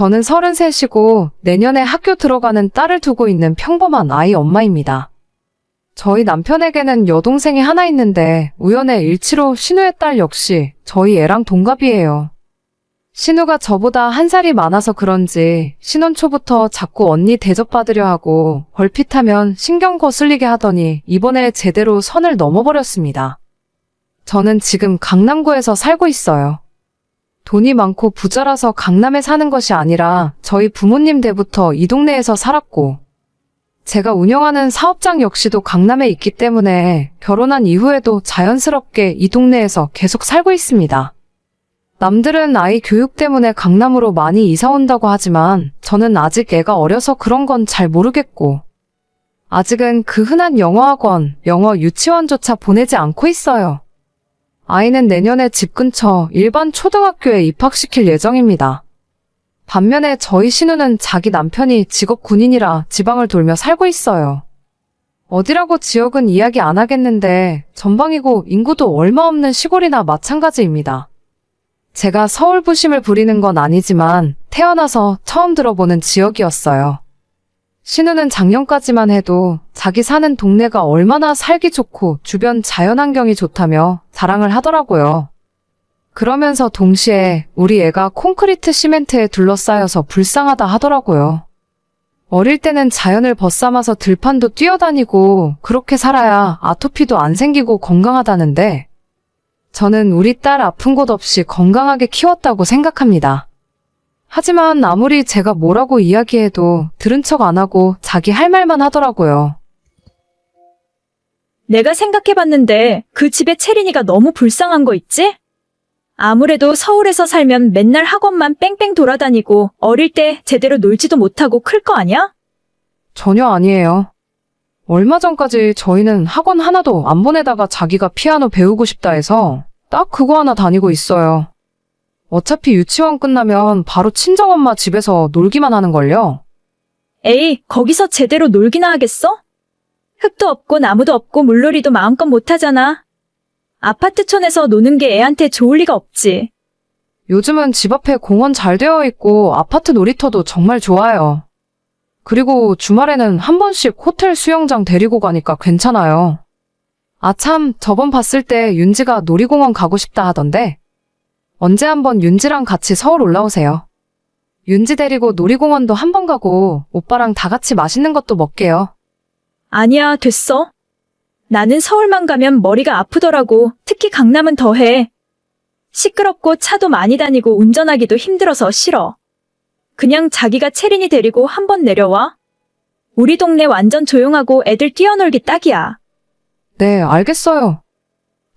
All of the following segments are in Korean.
저는 33이고 내년에 학교 들어가는 딸을 두고 있는 평범한 아이 엄마입니다. 저희 남편에게는 여동생이 하나 있는데 우연의 일치로 신우의 딸 역시 저희 애랑 동갑이에요. 신우가 저보다 한 살이 많아서 그런지 신혼 초부터 자꾸 언니 대접받으려 하고 벌핏하면 신경 거슬리게 하더니 이번에 제대로 선을 넘어버렸습니다. 저는 지금 강남구에서 살고 있어요. 돈이 많고 부자라서 강남에 사는 것이 아니라 저희 부모님 때부터 이 동네에서 살았고 제가 운영하는 사업장 역시도 강남에 있기 때문에 결혼한 이후에도 자연스럽게 이 동네에서 계속 살고 있습니다. 남들은 아이 교육 때문에 강남으로 많이 이사 온다고 하지만 저는 아직 애가 어려서 그런 건 잘 모르겠고 아직은 그 흔한 영어학원, 영어 유치원조차 보내지 않고 있어요. 아이는 내년에 집 근처 일반 초등학교에 입학시킬 예정입니다. 반면에 저희 신우는 자기 남편이 직업 군인이라 지방을 돌며 살고 있어요. 어디라고 지역은 이야기 안 하겠는데 전방이고 인구도 얼마 없는 시골이나 마찬가지입니다. 제가 서울 부심을 부리는 건 아니지만 태어나서 처음 들어보는 지역이었어요. 신우는 작년까지만 해도 자기 사는 동네가 얼마나 살기 좋고 주변 자연환경이 좋다며 자랑을 하더라고요. 그러면서 동시에 우리 애가 콘크리트 시멘트에 둘러싸여서 불쌍하다 하더라고요. 어릴 때는 자연을 벗삼아서 들판도 뛰어다니고 그렇게 살아야 아토피도 안 생기고 건강하다는데 저는 우리 딸 아픈 곳 없이 건강하게 키웠다고 생각합니다. 하지만 아무리 제가 뭐라고 이야기해도 들은 척 안 하고 자기 할 말만 하더라고요. 내가 생각해봤는데 그 집에 채린이가 너무 불쌍한 거 있지? 아무래도 서울에서 살면 맨날 학원만 뺑뺑 돌아다니고 어릴 때 제대로 놀지도 못하고 클 거 아니야? 전혀 아니에요. 얼마 전까지 저희는 학원 하나도 안 보내다가 자기가 피아노 배우고 싶다 해서 딱 그거 하나 다니고 있어요. 어차피 유치원 끝나면 바로 친정엄마 집에서 놀기만 하는걸요. 에이, 거기서 제대로 놀기나 하겠어? 흙도 없고 나무도 없고 물놀이도 마음껏 못하잖아. 아파트촌에서 노는 게 애한테 좋을 리가 없지. 요즘은 집 앞에 공원 잘 되어 있고 아파트 놀이터도 정말 좋아요. 그리고 주말에는 한 번씩 호텔 수영장 데리고 가니까 괜찮아요. 아 참, 저번 봤을 때 윤지가 놀이공원 가고 싶다 하던데 언제 한번 윤지랑 같이 서울 올라오세요. 윤지 데리고 놀이공원도 한번 가고 오빠랑 다 같이 맛있는 것도 먹게요. 아니야, 됐어. 나는 서울만 가면 머리가 아프더라고. 특히 강남은 더해. 시끄럽고 차도 많이 다니고 운전하기도 힘들어서 싫어. 그냥 자기가 채린이 데리고 한번 내려와. 우리 동네 완전 조용하고 애들 뛰어놀기 딱이야. 네, 알겠어요.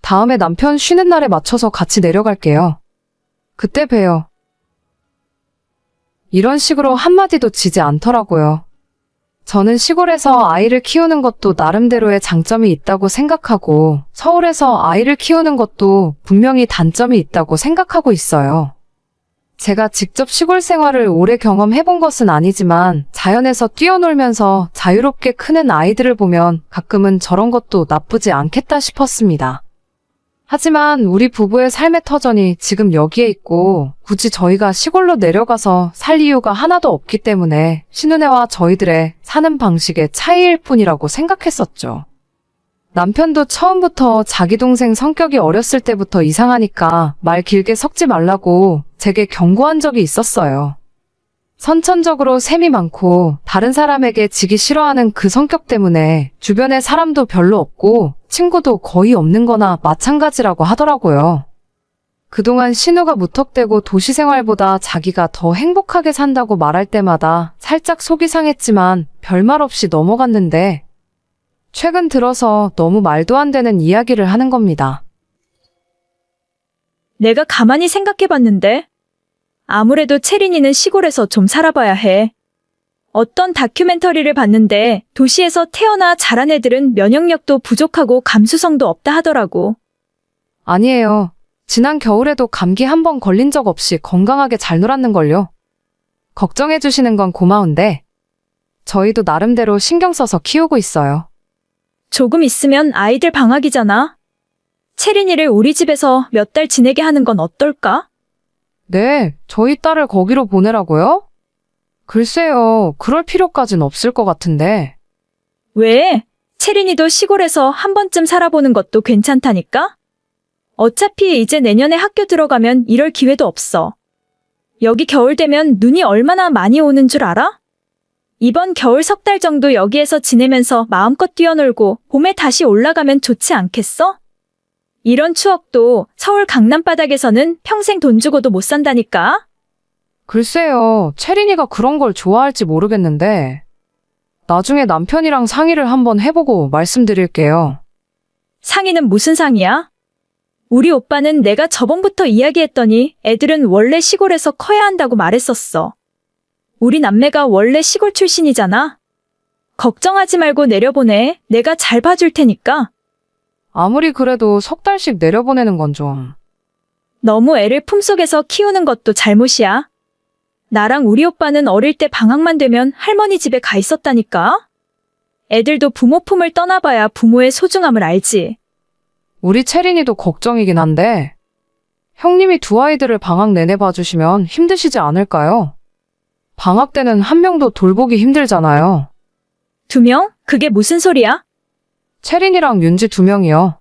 다음에 남편 쉬는 날에 맞춰서 같이 내려갈게요. 그때 봬요. 이런 식으로 한마디도 지지 않더라고요. 저는 시골에서 아이를 키우는 것도 나름대로의 장점이 있다고 생각하고 서울에서 아이를 키우는 것도 분명히 단점이 있다고 생각하고 있어요. 제가 직접 시골 생활을 오래 경험해 본 것은 아니지만 자연에서 뛰어놀면서 자유롭게 크는 아이들을 보면 가끔은 저런 것도 나쁘지 않겠다 싶었습니다. 하지만 우리 부부의 삶의 터전이 지금 여기에 있고 굳이 저희가 시골로 내려가서 살 이유가 하나도 없기 때문에 신은혜와 저희들의 사는 방식의 차이일 뿐이라고 생각했었죠. 남편도 처음부터 자기 동생 성격이 어렸을 때부터 이상하니까 말 길게 섞지 말라고 제게 경고한 적이 있었어요. 선천적으로 셈이 많고 다른 사람에게 지기 싫어하는 그 성격 때문에 주변에 사람도 별로 없고 친구도 거의 없는 거나 마찬가지라고 하더라고요. 그동안 신우가 무턱대고 도시 생활보다 자기가 더 행복하게 산다고 말할 때마다 살짝 속이 상했지만 별말 없이 넘어갔는데 최근 들어서 너무 말도 안 되는 이야기를 하는 겁니다. 내가 가만히 생각해 봤는데 아무래도 채린이는 시골에서 좀 살아봐야 해. 어떤 다큐멘터리를 봤는데 도시에서 태어나 자란 애들은 면역력도 부족하고 감수성도 없다 하더라고. 아니에요. 지난 겨울에도 감기 한 번 걸린 적 없이 건강하게 잘 놀았는걸요. 걱정해 주시는 건 고마운데 저희도 나름대로 신경 써서 키우고 있어요. 조금 있으면 아이들 방학이잖아. 채린이를 우리 집에서 몇 달 지내게 하는 건 어떨까? 네, 저희 딸을 거기로 보내라고요? 글쎄요, 그럴 필요까진 없을 것 같은데. 왜? 채린이도 시골에서 한 번쯤 살아보는 것도 괜찮다니까? 어차피 이제 내년에 학교 들어가면 이럴 기회도 없어. 여기 겨울 되면 눈이 얼마나 많이 오는 줄 알아? 이번 겨울 석 달 정도 여기에서 지내면서 마음껏 뛰어놀고 봄에 다시 올라가면 좋지 않겠어? 이런 추억도 서울 강남바닥에서는 평생 돈 주고도 못 산다니까? 글쎄요, 채린이가 그런 걸 좋아할지 모르겠는데. 나중에 남편이랑 상의를 한번 해보고 말씀드릴게요. 상의는 무슨 상이야? 우리 오빠는 내가 저번부터 이야기했더니 애들은 원래 시골에서 커야 한다고 말했었어. 우리 남매가 원래 시골 출신이잖아. 걱정하지 말고 내려보내. 내가 잘 봐줄 테니까. 아무리 그래도 석 달씩 내려보내는 건 좀. 너무 애를 품속에서 키우는 것도 잘못이야. 나랑 우리 오빠는 어릴 때 방학만 되면 할머니 집에 가 있었다니까. 애들도 부모 품을 떠나봐야 부모의 소중함을 알지. 우리 채린이도 걱정이긴 한데. 형님이 두 아이들을 방학 내내 봐주시면 힘드시지 않을까요? 방학 때는 한 명도 돌보기 힘들잖아요. 두 명? 그게 무슨 소리야? 채린이랑 윤지 두 명이요.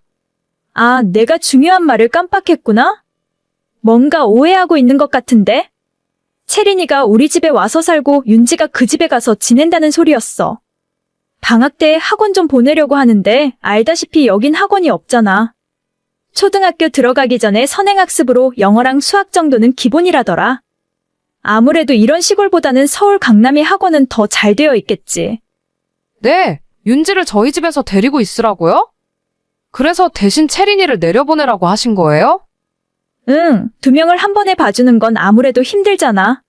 아, 내가 중요한 말을 깜빡했구나? 뭔가 오해하고 있는 것 같은데? 채린이가 우리 집에 와서 살고 윤지가 그 집에 가서 지낸다는 소리였어. 방학 때 학원 좀 보내려고 하는데 알다시피 여긴 학원이 없잖아. 초등학교 들어가기 전에 선행학습으로 영어랑 수학 정도는 기본이라더라. 아무래도 이런 시골보다는 서울 강남의 학원은 더 잘 되어 있겠지. 네, 윤지를 저희 집에서 데리고 있으라고요? 그래서 대신 채린이를 내려보내라고 하신 거예요? 응, 두 명을 한 번에 봐주는 건 아무래도 힘들잖아.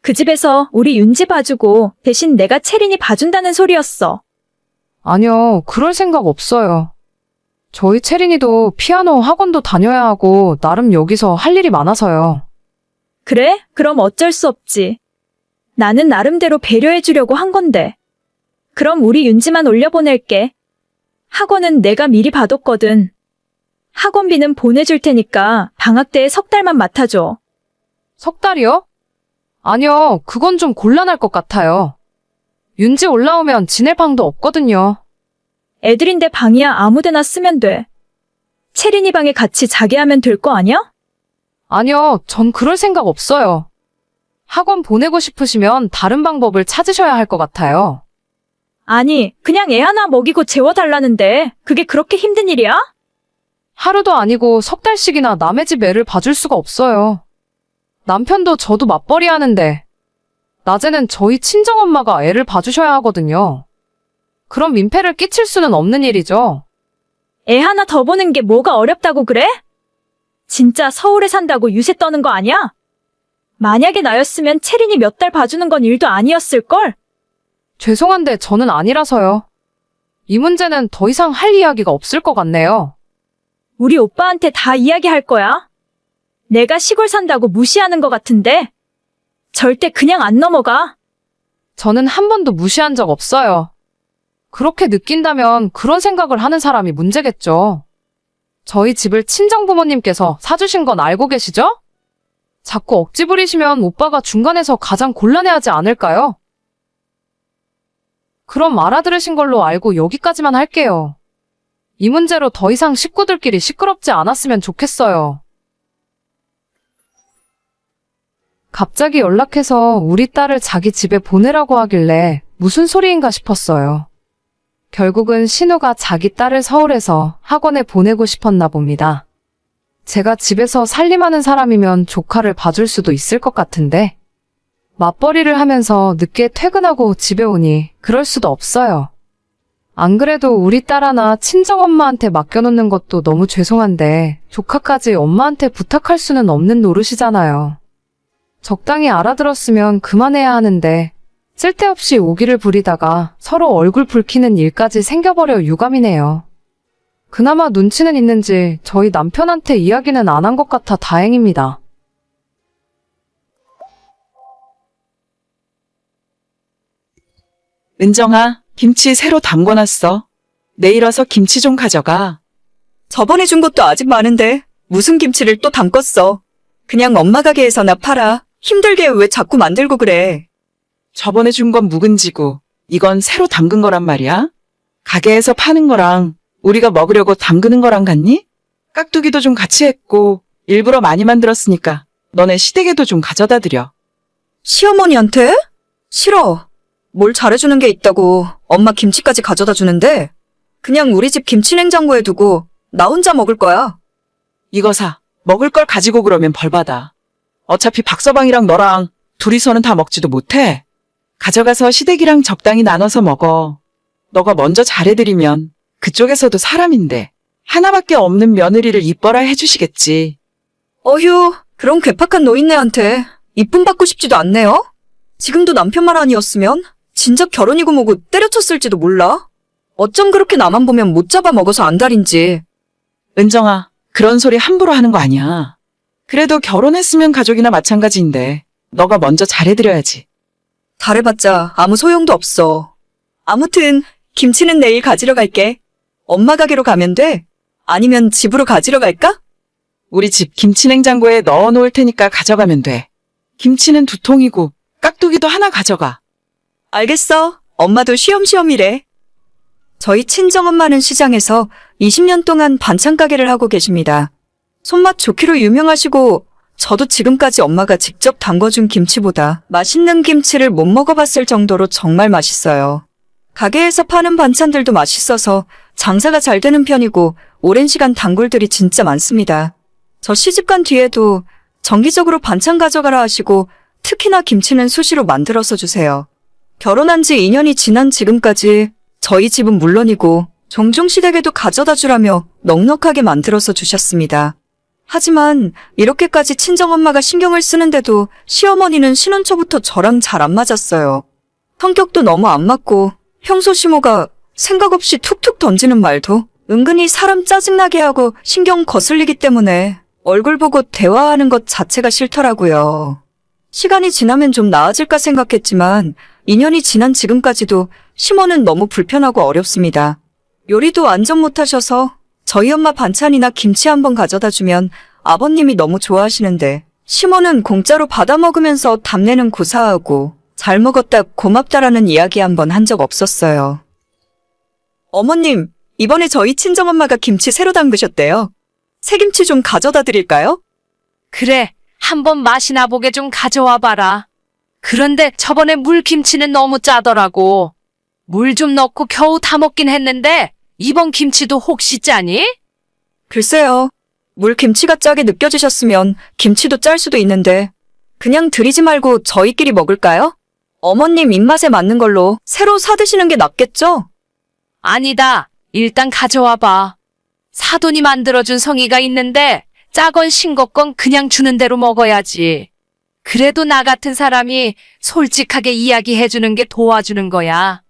그 집에서 우리 윤지 봐주고 대신 내가 채린이 봐준다는 소리였어. 아니요, 그럴 생각 없어요. 저희 채린이도 피아노 학원도 다녀야 하고, 나름 여기서 할 일이 많아서요. 그래? 그럼 어쩔 수 없지. 나는 나름대로 배려해주려고 한 건데. 그럼 우리 윤지만 올려보낼게. 학원은 내가 미리 봐뒀거든. 학원비는 보내줄 테니까 방학 때석 달만 맡아줘. 석 달이요? 아니요, 그건 좀 곤란할 것 같아요. 윤지 올라오면 지낼 방도 없거든요. 애들인데 방이야 아무데나 쓰면 돼. 채린이 방에 같이 자게 하면 될 거 아니야? 아니요, 전 그럴 생각 없어요. 학원 보내고 싶으시면 다른 방법을 찾으셔야 할 것 같아요. 아니, 그냥 애 하나 먹이고 재워달라는데 그게 그렇게 힘든 일이야? 하루도 아니고 석 달씩이나 남의 집 애를 봐줄 수가 없어요. 남편도 저도 맞벌이 하는데, 낮에는 저희 친정엄마가 애를 봐주셔야 하거든요. 그럼 민폐를 끼칠 수는 없는 일이죠. 애 하나 더 보는 게 뭐가 어렵다고 그래? 진짜 서울에 산다고 유세 떠는 거 아니야? 만약에 나였으면 채린이 몇 달 봐주는 건 일도 아니었을걸? 죄송한데 저는 아니라서요. 이 문제는 더 이상 할 이야기가 없을 것 같네요. 우리 오빠한테 다 이야기할 거야. 내가 시골 산다고 무시하는 것 같은데. 절대 그냥 안 넘어가. 저는 한 번도 무시한 적 없어요. 그렇게 느낀다면 그런 생각을 하는 사람이 문제겠죠. 저희 집을 친정부모님께서 사주신 건 알고 계시죠? 자꾸 억지 부리시면 오빠가 중간에서 가장 곤란해하지 않을까요? 그럼 알아들으신 걸로 알고 여기까지만 할게요. 이 문제로 더 이상 식구들끼리 시끄럽지 않았으면 좋겠어요. 갑자기 연락해서 우리 딸을 자기 집에 보내라고 하길래 무슨 소리인가 싶었어요. 결국은 신우가 자기 딸을 서울에서 학원에 보내고 싶었나 봅니다. 제가 집에서 살림하는 사람이면 조카를 봐줄 수도 있을 것 같은데, 맞벌이를 하면서 늦게 퇴근하고 집에 오니 그럴 수도 없어요. 안 그래도 우리 딸 하나 친정엄마한테 맡겨놓는 것도 너무 죄송한데, 조카까지 엄마한테 부탁할 수는 없는 노릇이잖아요. 적당히 알아들었으면 그만해야 하는데, 쓸데없이 오기를 부리다가 서로 얼굴 붉히는 일까지 생겨버려 유감이네요. 그나마 눈치는 있는지 저희 남편한테 이야기는 안 한 것 같아 다행입니다. 은정아, 김치 새로 담궈놨어. 내일 와서 김치 좀 가져가. 저번에 준 것도 아직 많은데 무슨 김치를 또 담궜어. 그냥 엄마 가게에서나 팔아. 힘들게 왜 자꾸 만들고 그래. 저번에 준 건 묵은지고 이건 새로 담근 거란 말이야? 가게에서 파는 거랑 우리가 먹으려고 담그는 거랑 같니? 깍두기도 좀 같이 했고 일부러 많이 만들었으니까 너네 시댁에도 좀 가져다 드려. 시어머니한테? 싫어. 뭘 잘해주는 게 있다고 엄마 김치까지 가져다 주는데 그냥 우리 집 김치 냉장고에 두고 나 혼자 먹을 거야. 이거 사. 먹을 걸 가지고 그러면 벌 받아. 어차피 박서방이랑 너랑 둘이서는 다 먹지도 못해. 가져가서 시댁이랑 적당히 나눠서 먹어. 너가 먼저 잘해드리면 그쪽에서도 사람인데 하나밖에 없는 며느리를 이뻐라 해주시겠지. 어휴, 그런 괴팍한 노인네한테 이쁨 받고 싶지도 않네요. 지금도 남편만 아니었으면 진작 결혼이고 뭐고 때려쳤을지도 몰라. 어쩜 그렇게 나만 보면 못 잡아 먹어서 안달인지. 은정아, 그런 소리 함부로 하는 거 아니야. 그래도 결혼했으면 가족이나 마찬가지인데 너가 먼저 잘해드려야지. 잘해봤자 아무 소용도 없어. 아무튼 김치는 내일 가지러 갈게. 엄마 가게로 가면 돼. 아니면 집으로 가지러 갈까? 우리 집 김치 냉장고에 넣어 놓을 테니까 가져가면 돼. 김치는 두 통이고 깍두기도 하나 가져가. 알겠어. 엄마도 쉬엄쉬엄이래. 저희 친정엄마는 시장에서 20년 동안 반찬 가게를 하고 계십니다. 손맛 좋기로 유명하시고 저도 지금까지 엄마가 직접 담궈준 김치보다 맛있는 김치를 못 먹어봤을 정도로 정말 맛있어요. 가게에서 파는 반찬들도 맛있어서 장사가 잘 되는 편이고 오랜 시간 단골들이 진짜 많습니다. 저 시집간 뒤에도 정기적으로 반찬 가져가라 하시고 특히나 김치는 수시로 만들어서 주세요. 결혼한 지 2년이 지난 지금까지 저희 집은 물론이고 종종 시댁에도 가져다 주라며 넉넉하게 만들어서 주셨습니다. 하지만 이렇게까지 친정엄마가 신경을 쓰는데도 시어머니는 신혼 초부터 저랑 잘 안 맞았어요. 성격도 너무 안 맞고 평소 시모가 생각 없이 툭툭 던지는 말도 은근히 사람 짜증나게 하고 신경 거슬리기 때문에 얼굴 보고 대화하는 것 자체가 싫더라고요. 시간이 지나면 좀 나아질까 생각했지만 2년이 지난 지금까지도 시모는 너무 불편하고 어렵습니다. 요리도 완전 못하셔서 저희 엄마 반찬이나 김치 한번 가져다 주면 아버님이 너무 좋아하시는데 시모는 공짜로 받아 먹으면서 답내는 고사하고 잘 먹었다 고맙다라는 이야기 한번 한 적 없었어요. 어머님, 이번에 저희 친정엄마가 김치 새로 담그셨대요. 새김치 좀 가져다 드릴까요? 그래, 한번 맛이나 보게 좀 가져와 봐라. 그런데 저번에 물김치는 너무 짜더라고. 물 좀 넣고 겨우 다 먹긴 했는데, 이번 김치도 혹시 짜니? 글쎄요. 물 김치가 짜게 느껴지셨으면 김치도 짤 수도 있는데 그냥 드리지 말고 저희끼리 먹을까요? 어머님 입맛에 맞는 걸로 새로 사드시는 게 낫겠죠? 아니다. 일단 가져와 봐. 사돈이 만들어준 성의가 있는데, 짜건 싱겁건 그냥 주는 대로 먹어야지. 그래도 나 같은 사람이 솔직하게 이야기해주는 게 도와주는 거야.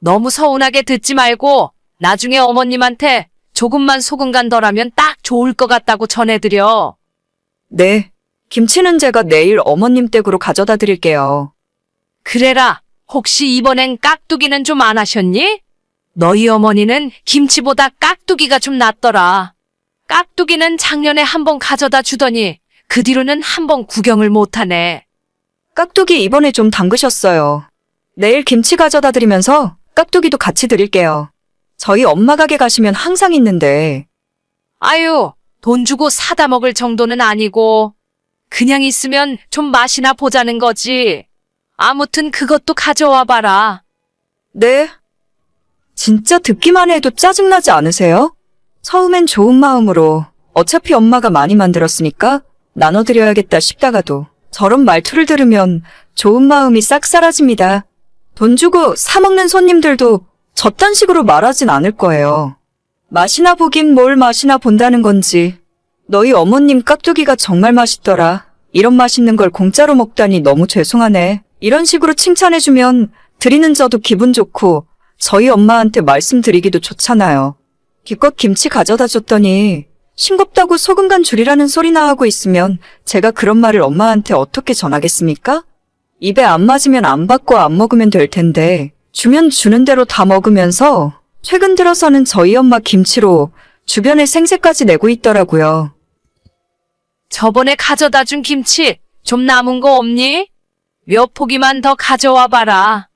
너무 서운하게 듣지 말고, 나중에 어머님한테 조금만 소금 간 덜하면 딱 좋을 것 같다고 전해드려. 네. 김치는 제가 내일 어머님 댁으로 가져다 드릴게요. 그래라. 혹시 이번엔 깍두기는 좀 안 하셨니? 너희 어머니는 김치보다 깍두기가 좀 낫더라. 깍두기는 작년에 한번 가져다 주더니 그 뒤로는 한 번 구경을 못하네. 깍두기 이번에 좀 담그셨어요. 내일 김치 가져다 드리면서 깍두기도 같이 드릴게요. 저희 엄마 가게 가시면 항상 있는데 아유, 돈 주고 사다 먹을 정도는 아니고 그냥 있으면 좀 맛이나 보자는 거지. 아무튼 그것도 가져와 봐라. 네. 진짜 듣기만 해도 짜증나지 않으세요? 처음엔 좋은 마음으로 어차피 엄마가 많이 만들었으니까 나눠드려야겠다 싶다가도 저런 말투를 들으면 좋은 마음이 싹 사라집니다. 돈 주고 사먹는 손님들도 저딴 식으로 말하진 않을 거예요. 맛이나 보긴 뭘 맛이나 본다는 건지. 너희 어머님 깍두기가 정말 맛있더라. 이런 맛있는 걸 공짜로 먹다니 너무 죄송하네. 이런 식으로 칭찬해주면 드리는 저도 기분 좋고 저희 엄마한테 말씀드리기도 좋잖아요. 기껏 김치 가져다 줬더니 싱겁다고 소금 간 줄이라는 소리나 하고 있으면 제가 그런 말을 엄마한테 어떻게 전하겠습니까? 입에 안 맞으면 안 받고 안 먹으면 될 텐데 주면 주는 대로 다 먹으면서 최근 들어서는 저희 엄마 김치로 주변에 생색까지 내고 있더라고요. 저번에 가져다 준 김치 좀 남은 거 없니? 몇 포기만 더 가져와 봐라.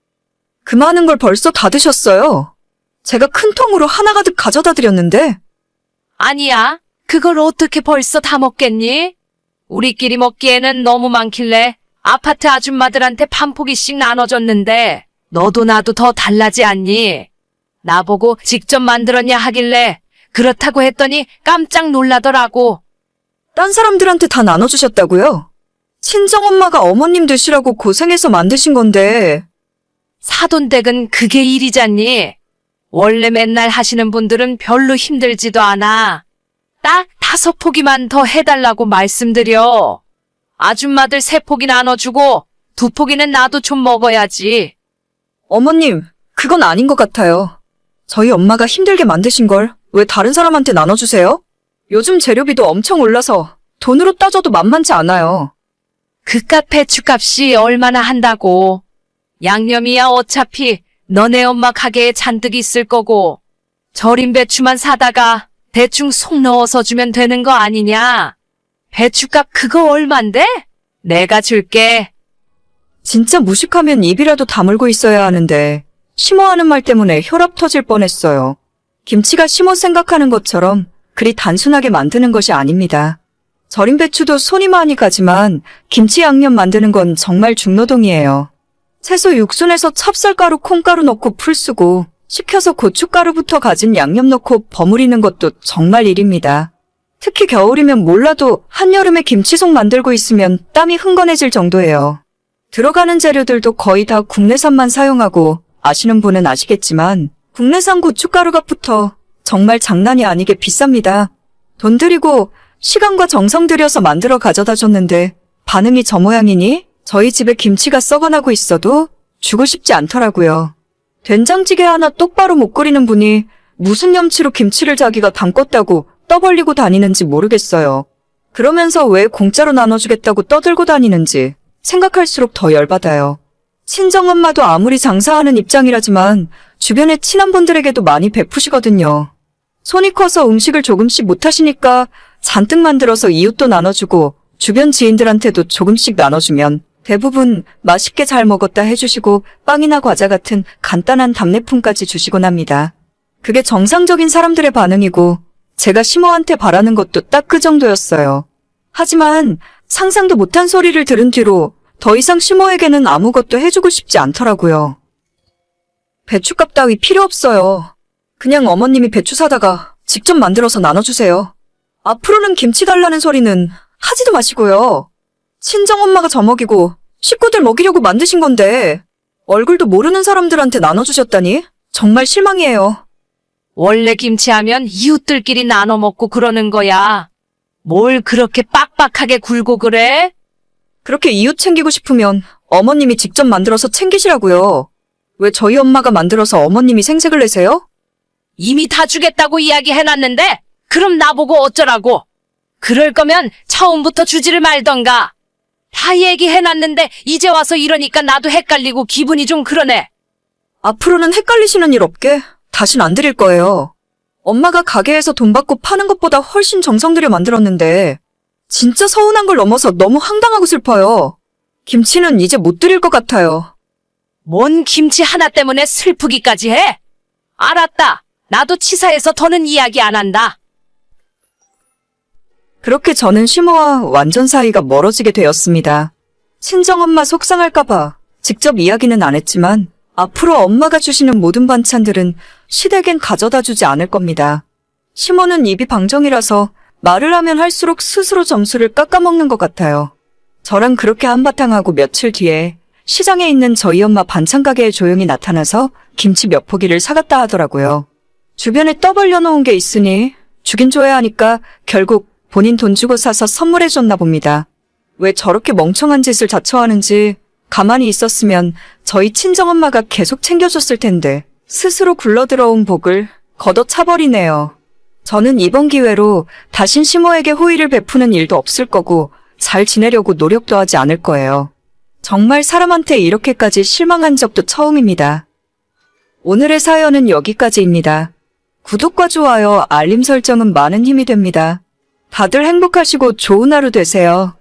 그 많은 걸 벌써 다 드셨어요. 제가 큰 통으로 하나 가득 가져다 드렸는데, 아니야. 그걸 어떻게 벌써 다 먹겠니? 우리끼리 먹기에는 너무 많길래 아파트 아줌마들한테 반 포기씩 나눠줬는데 너도 나도 더 달라지 않니? 나보고 직접 만들었냐 하길래 그렇다고 했더니 깜짝 놀라더라고. 딴 사람들한테 다 나눠주셨다고요? 친정엄마가 어머님 드시라고 고생해서 만드신 건데, 사돈댁은 그게 일이잖니. 원래 맨날 하시는 분들은 별로 힘들지도 않아. 딱 다섯 포기만 더 해달라고 말씀드려. 아줌마들 세 포기 나눠주고 두 포기는 나도 좀 먹어야지. 어머님, 그건 아닌 것 같아요. 저희 엄마가 힘들게 만드신 걸 왜 다른 사람한테 나눠주세요? 요즘 재료비도 엄청 올라서 돈으로 따져도 만만치 않아요. 그깟 배추값이 얼마나 한다고. 양념이야 어차피 너네 엄마 가게에 잔뜩 있을 거고. 절인 배추만 사다가 대충 속 넣어서 주면 되는 거 아니냐? 배추값 그거 얼만데? 내가 줄게. 진짜 무식하면 입이라도 다물고 있어야 하는데 심오하는 말 때문에 혈압 터질 뻔했어요. 김치가 심오 생각하는 것처럼 그리 단순하게 만드는 것이 아닙니다. 절인 배추도 손이 많이 가지만 김치 양념 만드는 건 정말 중노동이에요. 채소 육순에서 찹쌀가루, 콩가루 넣고 풀 쓰고 식혀서 고춧가루부터 가진 양념 넣고 버무리는 것도 정말 일입니다. 특히 겨울이면 몰라도 한여름에 김치속 만들고 있으면 땀이 흥건해질 정도예요. 들어가는 재료들도 거의 다 국내산만 사용하고 아시는 분은 아시겠지만 국내산 고춧가루가 붙어 정말 장난이 아니게 비쌉니다. 돈 들이고 시간과 정성 들여서 만들어 가져다 줬는데 반응이 저 모양이니 저희 집에 김치가 썩어나고 있어도 주고 싶지 않더라고요. 된장찌개 하나 똑바로 못 끓이는 분이 무슨 염치로 김치를 자기가 담궜다고 떠벌리고 다니는지 모르겠어요. 그러면서 왜 공짜로 나눠주겠다고 떠들고 다니는지 생각할수록 더 열받아요. 친정엄마도 아무리 장사하는 입장이라지만 주변의 친한 분들에게도 많이 베푸시거든요. 손이 커서 음식을 조금씩 못하시니까 잔뜩 만들어서 이웃도 나눠주고 주변 지인들한테도 조금씩 나눠주면 대부분 맛있게 잘 먹었다 해주시고 빵이나 과자 같은 간단한 답례품까지 주시곤 합니다. 그게 정상적인 사람들의 반응이고 제가 심호한테 바라는 것도 딱 그 정도였어요. 하지만 상상도 못한 소리를 들은 뒤로 더 이상 심호에게는 아무것도 해주고 싶지 않더라고요. 배추값 따위 필요 없어요. 그냥 어머님이 배추 사다가 직접 만들어서 나눠주세요. 앞으로는 김치 달라는 소리는 하지도 마시고요. 친정엄마가 저 먹이고 식구들 먹이려고 만드신 건데 얼굴도 모르는 사람들한테 나눠주셨다니 정말 실망이에요. 원래 김치하면 이웃들끼리 나눠 먹고 그러는 거야. 뭘 그렇게 빡빡하게 굴고 그래? 그렇게 이웃 챙기고 싶으면 어머님이 직접 만들어서 챙기시라고요. 왜 저희 엄마가 만들어서 어머님이 생색을 내세요? 이미 다 주겠다고 이야기해놨는데 그럼 나보고 어쩌라고? 그럴 거면 처음부터 주지를 말던가. 다 얘기해놨는데 이제 와서 이러니까 나도 헷갈리고 기분이 좀 그러네. 앞으로는 헷갈리시는 일 없게 다신 안 드릴 거예요. 엄마가 가게에서 돈 받고 파는 것보다 훨씬 정성 들여 만들었는데 진짜 서운한 걸 넘어서 너무 황당하고 슬퍼요. 김치는 이제 못 드릴 것 같아요. 뭔 김치 하나 때문에 슬프기까지 해? 알았다. 나도 치사해서 더는 이야기 안 한다. 그렇게 저는 시모와 완전 사이가 멀어지게 되었습니다. 친정엄마 속상할까봐 직접 이야기는 안 했지만 앞으로 엄마가 주시는 모든 반찬들은 시댁엔 가져다 주지 않을 겁니다. 시모는 입이 방정이라서 말을 하면 할수록 스스로 점수를 깎아먹는 것 같아요. 저랑 그렇게 한바탕 하고 며칠 뒤에 시장에 있는 저희 엄마 반찬 가게에 조용히 나타나서 김치 몇 포기를 사갔다 하더라고요. 주변에 떠벌려 놓은 게 있으니 주긴 줘야 하니까 결국 본인 돈 주고 사서 선물해 줬나 봅니다. 왜 저렇게 멍청한 짓을 자처하는지 가만히 있었으면 저희 친정엄마가 계속 챙겨줬을 텐데 스스로 굴러들어온 복을 걷어차버리네요. 저는 이번 기회로 다신 시모에게 호의를 베푸는 일도 없을 거고 잘 지내려고 노력도 하지 않을 거예요. 정말 사람한테 이렇게까지 실망한 적도 처음입니다. 오늘의 사연은 여기까지입니다. 구독과 좋아요, 알림 설정은 많은 힘이 됩니다. 다들 행복하시고 좋은 하루 되세요.